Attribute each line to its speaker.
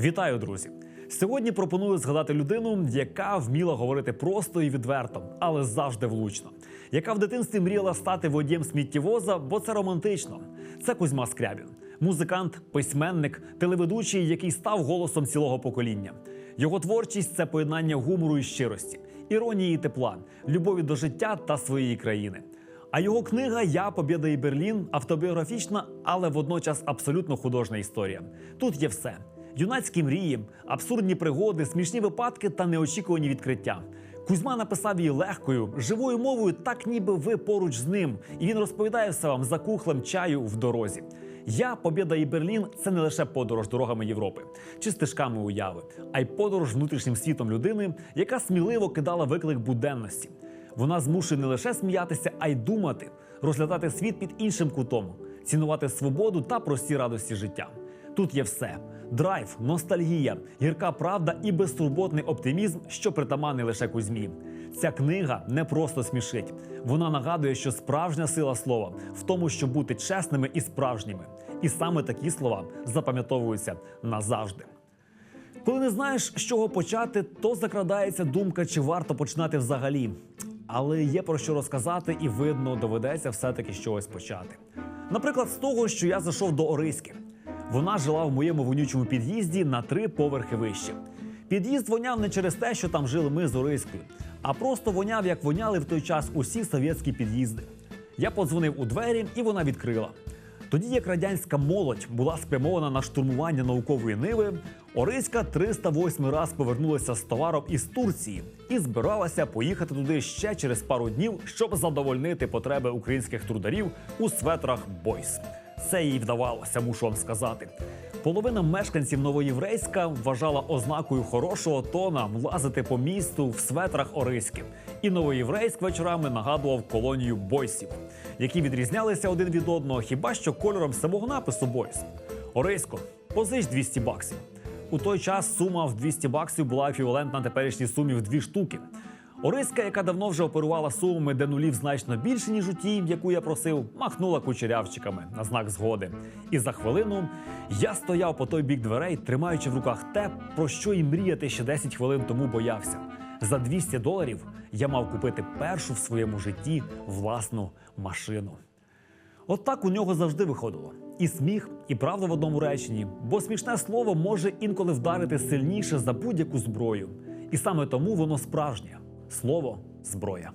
Speaker 1: Вітаю, друзі! Сьогодні пропоную згадати людину, яка вміла говорити просто і відверто, але завжди влучно, яка в дитинстві мріяла стати водієм сміттєвоза, бо це романтично. Це Кузьма Скрябін, музикант, письменник, телеведучий, який став голосом цілого покоління. Його творчість це поєднання гумору і щирості, іронії і тепла, любові до життя та своєї країни. А його книга Я Побєда і Берлін автобіографічна, але водночас абсолютно художня історія. Тут є все: юнацькі мрії, абсурдні пригоди, смішні випадки та неочікувані відкриття. Кузьма написав її легкою, живою мовою, так ніби ви поруч з ним, і він розповідає все вам за кухлем чаю в дорозі. Я, Побєда і Берлін це не лише подорож дорогами Європи чи стежками уяви, а й подорож внутрішнім світом людини, яка сміливо кидала виклик буденності. Вона змушує не лише сміятися, а й думати, розглядати світ під іншим кутом, цінувати свободу та прості радості життя. Тут є все: драйв, ностальгія, гірка правда і безтурботний оптимізм, що притаманний лише Кузьмі. Ця книга не просто смішить. Вона нагадує, що справжня сила слова в тому, щоб бути чесними і справжніми. І саме такі слова запам'ятовуються назавжди. Коли не знаєш, з чого почати, то закрадається думка, чи варто починати взагалі. Але є про що розказати, і видно, доведеться все-таки чогось почати. Наприклад, з того, що я зайшов до Ориськи. Вона жила в моєму вонючому під'їзді на три поверхи вище. Під'їзд воняв не через те, що там жили ми з Ориською, а просто воняв, як воняли в той час усі совєтські під'їзди. Я подзвонив у двері, і вона відкрила. Тоді як радянська молодь була спрямована на штурмування наукової ниви, Ориська 308 раз повернулася з товаром із Турції і збиралася поїхати туди ще через пару днів, щоб задовольнити потреби українських трударів у светрах Бойс. Це їй вдавалося, мушу вам сказати. Половина мешканців Новоєврейська вважала ознакою хорошого тона лазити по місту в светрах Ориськи. І Новоєврейськ вечорами нагадував колонію бойсів, які відрізнялися один від одного хіба що кольором самого напису Бойс. Орисько, позич 200 баксів. У той час сума в 200 баксів була еквівалентна теперішній сумі в дві штуки. Ориська, яка давно вже оперувала сумами, де нулів значно більше, ніж у тій, яку я просив, махнула кучерявчиками на знак згоди. І за хвилину я стояв по той бік дверей, тримаючи в руках те, про що і мріяти ще 10 хвилин тому боявся. За 200 доларів я мав купити першу в своєму житті власну машину. От так у нього завжди виходило. І сміх, і правда в одному реченні, бо смішне слово може інколи вдарити сильніше за будь-яку зброю. І саме тому воно справжнє слово зброя.